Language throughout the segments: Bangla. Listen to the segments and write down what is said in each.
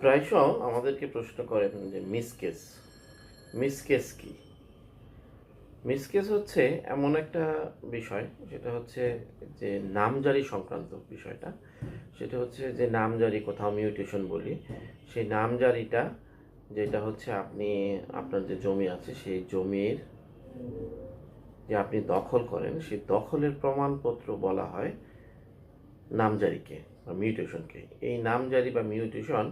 প্রায়শ আমাদেরকে প্রশ্ন করেন যে মিসকেস মিসকেস কি? মিসকেস হচ্ছে এমন একটা বিষয়, সেটা হচ্ছে যে নামজারি সংক্রান্ত বিষয়টা। সেটা হচ্ছে যে নামজারি কোথাও মিউটেশন বলি, সেই নামজারিটা যেটা হচ্ছে আপনি, আপনার যে জমি আছে, সেই জমির যে আপনি দখল করেন, সেই দখলের প্রমাণপত্র বলা হয় নামজারিকে বা মিউটেশনকে এই নামজারি বা মিউটেশন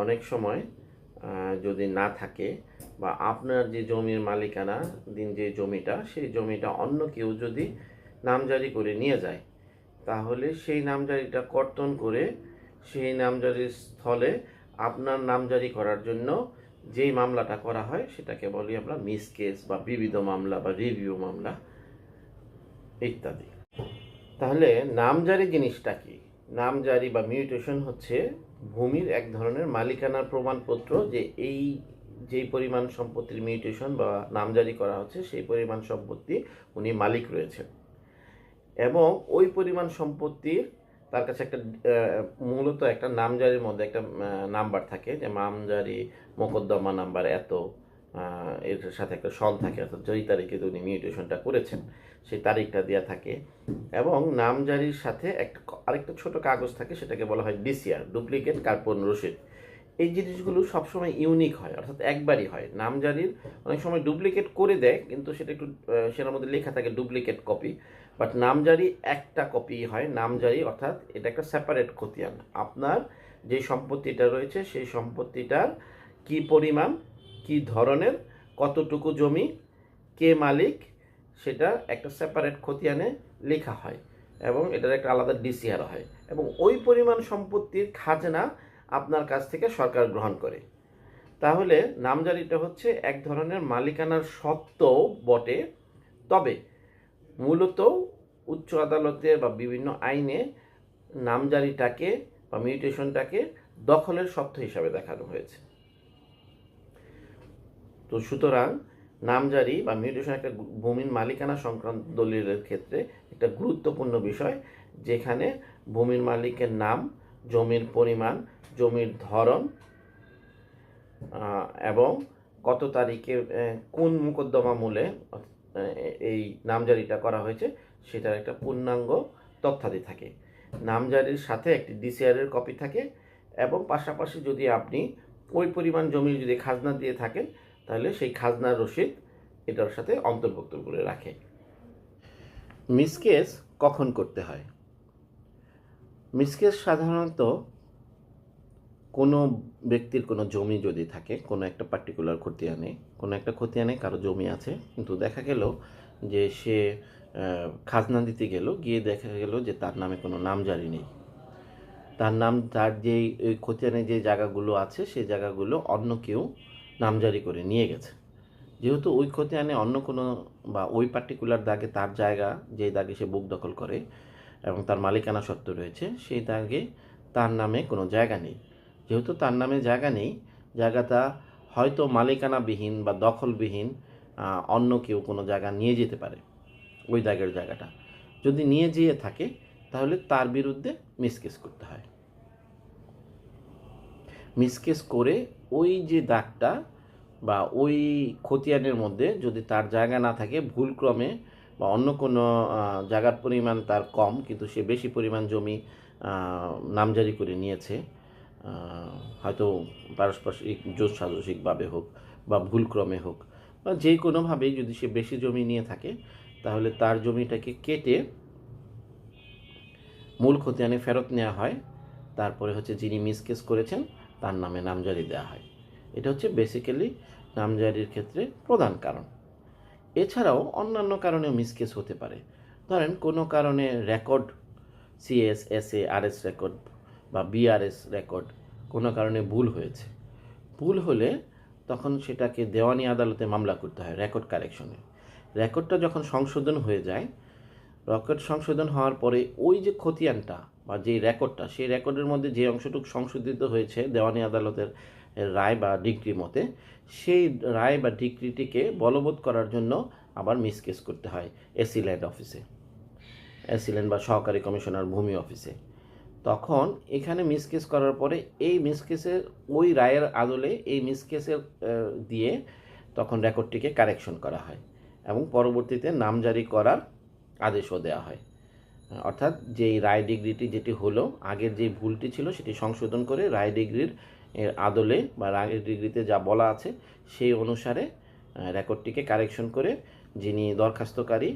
অনেক সময় যদি না থাকে বা আপনার যে জমির মালিকানা, দিন যে জমিটা, সেই জমিটা অন্য কেউ যদি নামজারি করে নিয়ে যায়, তাহলে সেই নামজারিটা কর্তন করে সেই নামজারির স্থলে আপনার নামজারি করার জন্য যেই মামলাটা করা হয়, সেটাকে বলি আমরা মিস কেস বা বিবিধ মামলা বা রিভিউ মামলা ইত্যাদি। তাহলে নামজারি জিনিসটা কি? নামজারি বা মিউটেশন হচ্ছে ভূমির এক ধরনের মালিকানার প্রমাণপত্র যে এই যেই পরিমাণ সম্পত্তির মিউটেশন বা নামজারি করা হচ্ছে, সেই পরিমাণ সম্পত্তি উনি মালিক রয়েছেন। এবং ওই পরিমাণ সম্পত্তির তার কাছে একটা মূলত একটা নামজারির মধ্যে একটা নাম্বার থাকে যে নামজারি, মোকদ্দমা নাম্বার এত। এর সাথে একটা সন থাকে, অর্থাৎ যেই তারিখে উনি মিউটেশনটা করেছেন, সেই তারিখটা দেওয়া থাকে। এবং নামজারির সাথে একটা আরেকটা ছোট কাগজ থাকে, সেটাকে বলা হয় ডিসিআর, ডুপ্লিকেট কার্পন রসিদ এই জিনিসগুলো সবসময় ইউনিক হয়, অর্থাৎ একবারই হয়। নামজারির অনেক সময় ডুপ্লিকেট করে দেয়, কিন্তু সেটা একটু সেটার মধ্যে লেখা থাকে ডুপ্লিকেট কপি। বাট নামজারি একটা কপি হয়, নামজারি, অর্থাৎ এটা একটা সেপারেট খতিয়ান। আপনার যে সম্পত্তিটা রয়েছে, সেই সম্পত্তিটার কি পরিমাণ কি ধরনের, কতটুকু জমি, কে মালিক, সেটা একটা সেপারেট খতিয়ানে লেখা হয় এবং এটার একটা আলাদা ডিসিআর হয় এবং ওই পরিমাণ সম্পত্তির খাজনা আপনার কাছ থেকে সরকার গ্রহণ করে। তাহলে নামজারিটা হচ্ছে এক ধরনের মালিকানার সত্ত্বেও বটে, তবে মূলত উচ্চ আদালতে বা বিভিন্ন আইনে নামজারিটাকে বা মিউটেশনটাকে দখলের সত্ত্ব হিসাবে দেখানো হয়েছে। তো সুতরাং নামজারি বা মিউটেশন একটা ভূমির মালিকানা সংক্রান্ত দলিলের ক্ষেত্রে একটা গুরুত্বপূর্ণ বিষয়, যেখানে ভূমির মালিকের নাম, জমির পরিমাণ, জমির ধরন এবং কত তারিখে কোন মোকদ্দমা মূলে এই নামজারিটা করা হয়েছে, সেটার একটা পূর্ণাঙ্গ তথ্যাদি থাকে। নামজারির সাথে একটি ডিসিআরের কপি থাকে, এবং পাশাপাশি যদি আপনি ওই পরিমাণ জমি যদি খাজনা দিয়ে থাকেন তাহলে সেই খাজনার রসিদ এটার সাথে অন্তর্ভুক্ত করে রাখে। মিসকেস কখন করতে হয়? মিসকেস সাধারণত কোনো ব্যক্তির কোনো জমি যদি থাকে, কোনো একটা পার্টিকুলার খতিয়ানে, কোনো একটা খতিয়ানে কারও জমি আছে, কিন্তু দেখা গেল যে সে খাজনা দিতে গেল, গিয়ে দেখা গেল যে তার নামে কোনো নামজারি নেই। তার নাম, তার যেই খতিয়ানে যে জায়গাগুলো আছে, সেই জায়গাগুলো অন্য কেউ নামজারি করে নিয়ে গেছে। যেহেতু ওই খতিয়ানে অন্য কোনো বা ওই পার্টিকুলার দাগে তার জায়গা যে দাগে সে বুক দখল করে এবং তার মালিকানা সত্ত্ব রয়েছে, সেই দাগে তার নামে কোনো জায়গা নেই। যেহেতু তার নামে জায়গা নেই, জায়গাটা হয়তো মালিকানাবিহীন বা দখলবিহীন অন্য কেউ কোনো জায়গা নিয়ে যেতে পারে, ওই দাগের জায়গাটা। যদি নিয়ে যেয়ে থাকে, তাহলে তার বিরুদ্ধে মিসকেস করতে হয়। মিসকেস করে ওই যে দাগটা বা ওই খতিয়ানের মধ্যে যদি তার জায়গা না থাকে, ভুলক্রমে বা অন্য কোনো জায়গার পরিমাণ তার কম, কিন্তু সে বেশি পরিমাণ জমি নামজারি করে নিয়েছে হয়তো পারস্পরিক সাজসিকভাবে হোক বা ভুলক্রমে হোক, বা যে কোনোভাবেই যদি সে বেশি জমি নিয়ে থাকে, তাহলে তার জমিটাকে কেটে মূল খতিয়ানে ফেরত নেওয়া হয়। তারপরে হচ্ছে যিনি মিসকেস করেছেন তার নামে নামজারি দেওয়া হয়। এটা হচ্ছে বেসিক্যালি নামজারির ক্ষেত্রে প্রধান কারণ। এছাড়াও অন্যান্য কারণেও মিসকেস হতে পারে। ধরেন কোনো কারণে record CS SA RS record বা বিআরএস রেকর্ড কোনো কারণে ভুল হয়েছে। ভুল হলে তখন সেটাকে দেওয়ানি আদালতে মামলা করতে হয় রেকর্ড কারেকশনে রেকর্ডটা যখন সংশোধন হয়ে যায় রেকর্ড সংশোধন হওয়ার পরে ওই যে খতিয়ানটা বা যে রেকর্ডটা, সেই রেকর্ডের মধ্যে যে অংশটুকু সংশোধিত হয়েছে দেওয়ানি আদালতের রায় বা ডিগ্রি মতে, সেই রায় বা ডিগ্রিটিকে বলবৎ করার জন্য আবার মিসকেস করতে হয় এসি ল্যান্ড অফিসে, এসি ল্যান্ড বা সহকারী কমিশনার ভূমি অফিসে। তখন এখানে মিসকেস করার পরে এই মিসকেসের ওই রায়ের আদলে এই মিসকেসের দিয়ে তখন রেকর্ডটিকে কারেকশন করা হয় এবং পরবর্তীতে নামজারি করার আদেশও দেওয়া হয়। অর্থাৎ যেই রায় ডিগ্রিটি যেটি হলো, আগের যে ভুলটি ছিল সেটি সংশোধন করে রায় ডিগ্রির এর আদলে বা রায় ডিগ্রিতে যা বলা আছে সেই অনুসারে রেকর্ডটিকে কারেকশন করে যিনি দরখাস্তকারী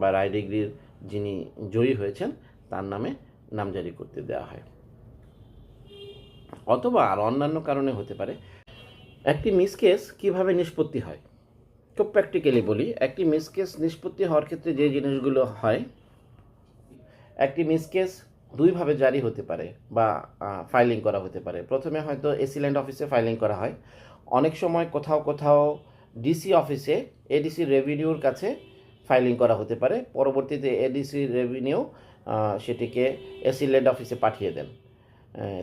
বা রায় ডিগ্রির যিনি জয়ী হয়েছেন, তার নামে নামজারি করতে দেওয়া হয়। অথবা আর অন্যান্য কারণে হতে পারে। একটি মিসকেস কীভাবে নিষ্পত্তি হয়? খুব প্র্যাকটিক্যালি বলি, একটি মিসকেস নিষ্পত্তি হওয়ার ক্ষেত্রে যে জিনিসগুলো হয় একটি মিসকেস দুইভাবে জারি হতে পারে বা ফাইলিং করা হতে পারে। প্রথমে হয়তো এসিল্যান্ড অফিসে ফাইলিং করা হয়। অনেক সময় কোথাও কোথাও ডিসি অফিসে এডিসি রেভিনিউর কাছে ফাইলিং করা হতে পারে। পরবর্তীতে এডিসি রেভিনিউ সেটিকে এসিল্যান্ড অফিসে পাঠিয়ে দেন।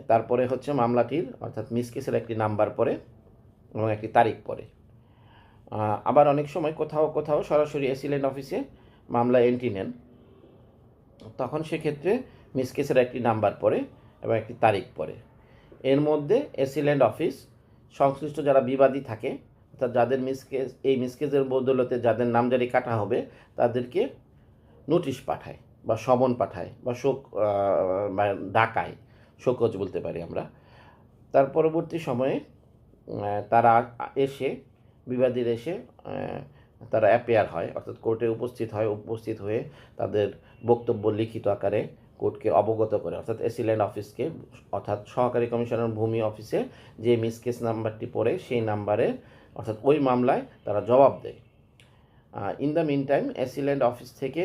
তারপরে হচ্ছে মামলাটির, অর্থাৎ মিসকেসের একটি নাম্বার পরে এবং একটি তারিখ পরে। আবার অনেক সময় কোথাও কোথাও সরাসরি এসিল্যান্ড অফিসে মামলা এন্ট্রি নেন। তখন সেক্ষেত্রে মিসকেসের একটি নাম্বার পড়ে এবং একটি তারিখ পড়ে। এর মধ্যে এসিল্যান্ড অফিস, সংশ্লিষ্ট যারা বিবাদী থাকে, অর্থাৎ যাদের মিসকেস এই মিসকেসের বদৌলতে যাদের নামজারি কাটা হবে, তাদেরকে নোটিশ পাঠায় বা সমন পাঠায় বা শোক ডাকায়, শোকজ বলতে পারি আমরা। তার পরবর্তী সময়ে তারা এসে, বিবাদীর এসে তারা অ্যাপেয়ার হয়, অর্থাৎ কোর্টে উপস্থিত হয়, উপস্থিত হয়ে তাদের বক্তব্য লিখিত আকারে কোর্টকে অবগত করে। অর্থাৎ এসিল্যান্ড অফিসকে অর্থাৎ সহকারী কমিশনার ভূমি অফিসে যে মিসকেস নাম্বারটি পড়ে, সেই নাম্বারে, অর্থাৎ ওই মামলায় তারা জবাব দেয়। In the meantime AC land office থেকে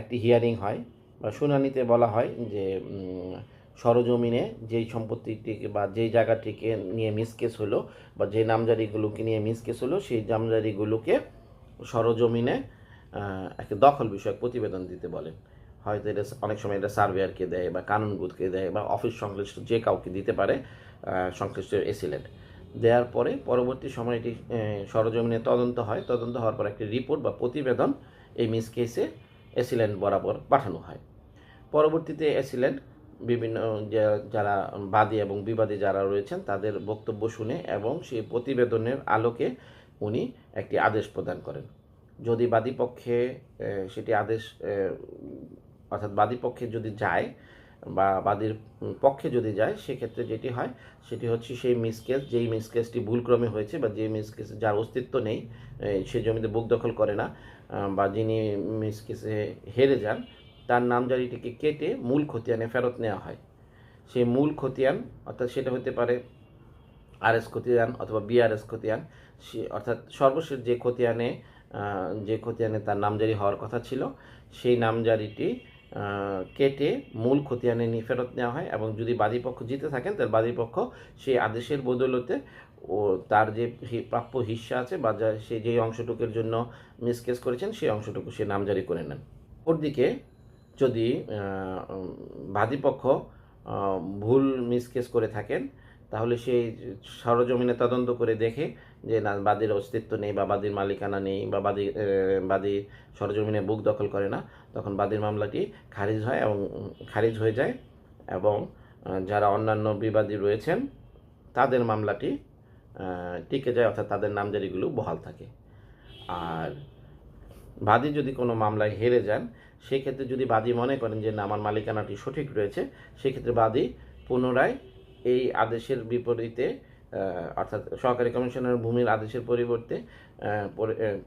একটি হিয়ারিং হয়, বা শুনানিতে বলা হয় যে সরজমিনে যেই সম্পত্তিটিকে বা যেই জায়গাটিকে নিয়ে মিসকেস হলো, বা যে নামজারিগুলোকে নিয়ে মিসকেস হলো, সেই নামজারিগুলোকে সরজমিনে একটা দখল বিষয়ক প্রতিবেদন দিতে বলেন। হয়তো এটা অনেক সময় এটা সার্ভেয়ারকে দেয় বা কানুনগুদকে দেয় বা অফিস সংশ্লিষ্ট যে কাউকে দিতে পারে সংশ্লিষ্ট এসিলেন্ট দেওয়ার পরে পরবর্তী সময় এটি সরজমিনে তদন্ত হয়। তদন্ত হওয়ার পর একটি রিপোর্ট বা প্রতিবেদন এই মিস কেসে এসিল্যান্ড বরাবর পাঠানো হয়। পরবর্তীতে এসিল্যান্ড বিভিন্ন যারা বাদী এবং বিবাদী যারা রয়েছেন, তাদের বক্তব্য শুনে এবং সেই প্রতিবেদনের আলোকে উনি একটি আদেশ প্রদান করেন। যদি বাদী পক্ষে সেটি আদেশ অর্থাৎ বাদী পক্ষে যদি যায় বা বাদীর পক্ষে যদি যায়, সেক্ষেত্রে যেটি হয়, সেটি হচ্ছে সেই মিসকেস যেই মিসকেসটি ভুলক্রমে হয়েছে বা যে মিসকেস যার অস্তিত্ব নেই সে জমিতে বুক দখল করে না বা যিনি মিসকেসে হেরে যান, তার নামজারিটিকে কেটে মূল খতিয়ানে ফেরত নেওয়া হয়। সেই মূল খতিয়ান, অর্থাৎ সেটা হতে পারে আরএস খতিয়ান অথবা বিআরএস খতিয়ান, সে অর্থাৎ সর্বশেষ যে খতিয়ানে যে খতিয়ানে তার নামজারি হওয়ার কথা ছিল, সেই নামজারিটি কেটে মূল খতিয়ানে নিয়ে ফেরত নেওয়া হয় এবং যদি বাদীপক্ষ জিতে থাকেন তার বাদীপক্ষ সেই আদেশের বদৌলতে ও তার যে প্রাপ্য হিস্সা আছে বা যা, সে যে অংশটুকুর জন্য মিসকেস করেছেন, সেই অংশটুকু সে নামজারি করে নেন। ওরদিকে যদি বাদীপক্ষ ভুল মিসকেস করে থাকেন তাহলে সেই সরজমিনে তদন্ত করে দেখে যে না, বাদীর অস্তিত্ব নেই বা বাদীর মালিকানা নেই বা বাদী বাদী সরজমিনে বুক দখল করে না, তখন বাদীর মামলাটি খারিজ হয় এবং খারিজ হয়ে যায় এবং যারা অন্যান্য বিবাদী রয়েছেন, তাদের মামলাটি টিকে যায়, অর্থাৎ তাদের নামজারিগুলো বহাল থাকে। আর বাদী যদি কোনো মামলায় হেরে যান, সেক্ষেত্রে যদি বাদী মনে করেন যে না, আমার মালিকানাটি সঠিক রয়েছে, সেক্ষেত্রে বাদী পুনরায় এই আদেশের বিপরীতে অর্থাৎ সহকারী কমিশনার ভূমির আদেশের পরিবর্তে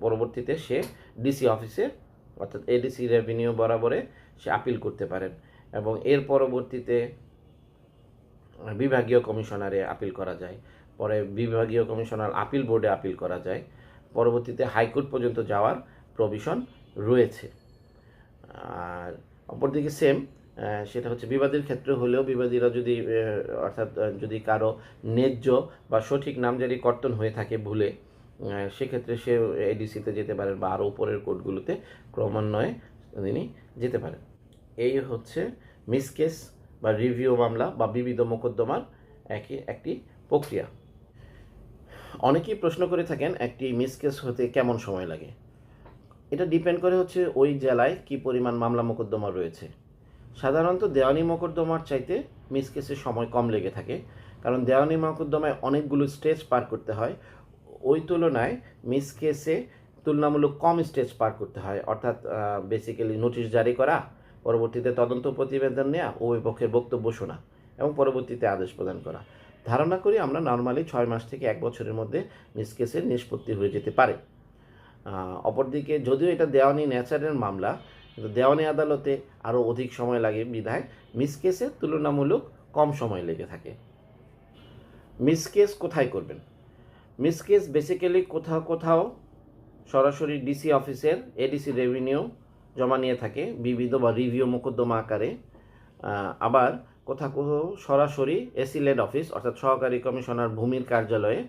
পরবর্তীতে সে ডিসি অফিসে, অর্থাৎ এডিসি রেভিনিউ বরাবরে সে আপিল করতে পারেন এবং এর পরবর্তীতে বিভাগীয় কমিশনারে আপিল করা যায়। পরে বিভাগীয় কমিশনার আপিল বোর্ডে আপিল করা যায়। পরবর্তীতে হাইকোর্ট পর্যন্ত যাওয়ার প্রভিশন রয়েছে। আর অপরদিকে সেম সেটা হচ্ছে বিবাদের ক্ষেত্রে হলেও বিবাদীরা যদি অর্থাৎ যদি কারও ন্যায্য বা সঠিক নামজারি কর্তন হয়ে থাকে ভুলে সেক্ষেত্রে সে এডিসিতে যেতে পারেন বা আরও উপরের কোর্টগুলোতে ক্রমান্বয়ে তিনি যেতে পারেন। এই হচ্ছে মিসকেস বা রিভিউ মামলা বা বিবিধ মোকদ্দমার একই একটি প্রক্রিয়া। অনেকেই প্রশ্ন করে থাকেন একটি মিসকেস হতে কেমন সময় লাগে? এটা ডিপেন্ড করে হচ্ছে ওই জেলায় কি পরিমাণ মামলা মোকদ্দমা রয়েছে। সাধারণত দেওয়ানি মকদ্দমার চাইতে মিস কেসের সময় কম লেগে থাকে, কারণ দেওয়ানি মোকদ্দমায় অনেকগুলো স্টেজ পার করতে হয়। ওই তুলনায় মিস কেসে তুলনামূলক কম স্টেজ পার করতে হয়, অর্থাৎ বেসিক্যালি নোটিশ জারি করা, পরবর্তীতে তদন্ত প্রতিবেদন নেওয়া উভয় পক্ষের বক্তব্য শোনা এবং পরবর্তীতে আদেশ প্রদান করা। ধারণা করি আমরা নর্মালি ছয় মাস থেকে এক বছরের মধ্যে মিস কেসের নিষ্পত্তি হয়ে যেতে পারে। অপরদিকে যদিও এটা দেওয়ানি ন্যাচারের মামলা কিন্তু দেওয়ানি আদালতে, আরও অধিক সময় লাগে বিধায় মিস কেসে তুলনামূলক কম সময় লেগে থাকে। মিস কেস কোথায় করবেন? মিস কেস বেসিক্যালি কোথাও কোথাও সরাসরি ডিসি অফিসের এডিসি রেভিনিউ জমা নিয়ে থাকে, বিবিধ বা রিভিউ মোকদ্দমা আকারে। আবার কোথাও কোথাও সরাসরি এসিলেড অফিস অর্থাৎ সহকারী কমিশনার ভূমির কার্যালয়ে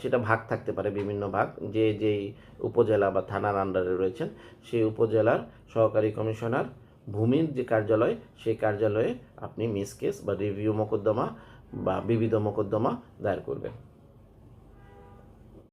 সেটা ভাগ থাকতে পারে বিভিন্ন ভাগ। যে যেই উপজেলা বা থানার আন্ডারে রয়েছেন, সেই উপজেলার সহকারী কমিশনার ভূমির যে কার্যালয়, সেই কার্যালয়ে আপনি মিসকেস বা রিভিউ মোকদ্দমা বা বিবিধ মোকদ্দমা দায়ের করবেন।